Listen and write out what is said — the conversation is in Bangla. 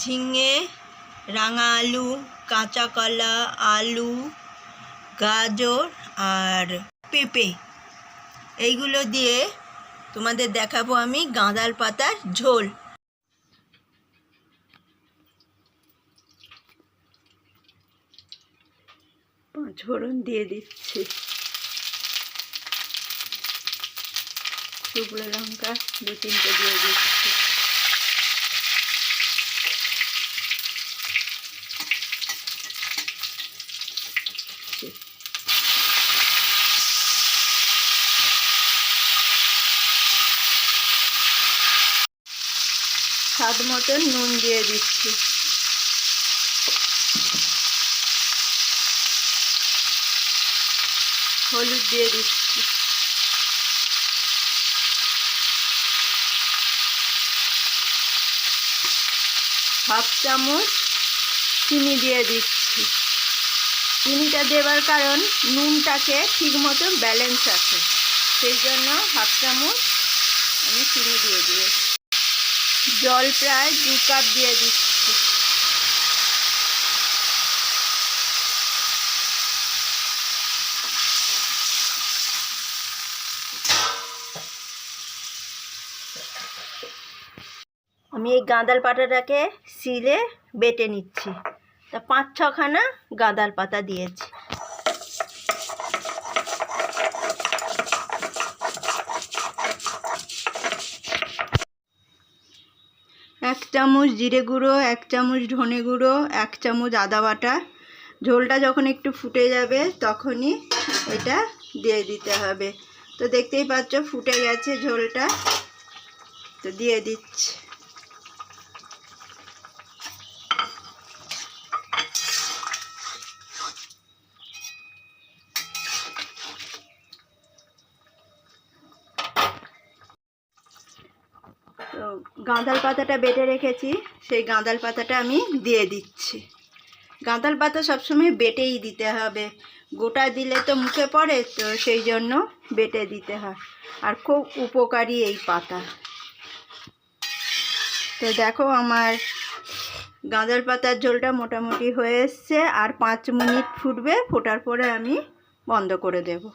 ঝিঙে রাঙা আলু কাঁচা কলা আলু, গাজর আর পেঁপে। এইগুলো দিয়ে তোমাদের দেখাবো আমি গাঁদাল পাতার ঝোল। পাঁচফোড়ন দিয়ে দিচ্ছি। শুকনো লঙ্কা দু তিনটে দিয়ে দিচ্ছি। স্বাদ মতন নুন দিয়ে দিচ্ছি। হলুদ দিয়ে দিচ্ছি। হাফ চামচ চিনি দিয়ে দিচ্ছি। চিনিটা দেওয়ার কারণ নুনটাকে ঠিক মতো ব্যালেন্স আছে। সেই জন্য হাফ চামচ আমি চিনি দিয়ে দিয়েছি। জল প্রায় দু কাপ দিয়ে দিচ্ছি। আমি এই গাঁদাল পাতাটাকে শিলে বেটে নিচ্ছি। তা পাঁচ ছখানা গাঁদাল পাতা দিয়েছি। এক চামচ জিরে গুঁড়ো, এক চামচ ধনে গুঁড়ো, এক চামচ আদা বাটা। ঝোলটা যখন একটু ফুটে যাবে, তখনই এটা দিয়ে দিতে হবে। তো দেখতেই পাচ্ছ, ফুটে গেছে ঝোলটা। তো দিয়ে দিচ্ছি তো গাঁদাল পাতাটা বেটে রেখেছি, সেই গাঁদাল পাতাটা আমি দিয়ে দিচ্ছি। গাঁদাল পাতা সবসময় বেটেই দিতে হবে। গোটা দিলে তো মুখে পড়ে, তো সেই জন্য বেটে দিতে হয়। আর খুব উপকারী এই পাতা। তো দেখো আমার গাঁদাল পাতার ঝোলটা মোটামুটি হয়ে এসছে, আর পাঁচ মিনিট ফুটবে, ফোটার পরে আমি বন্ধ করে দেবো।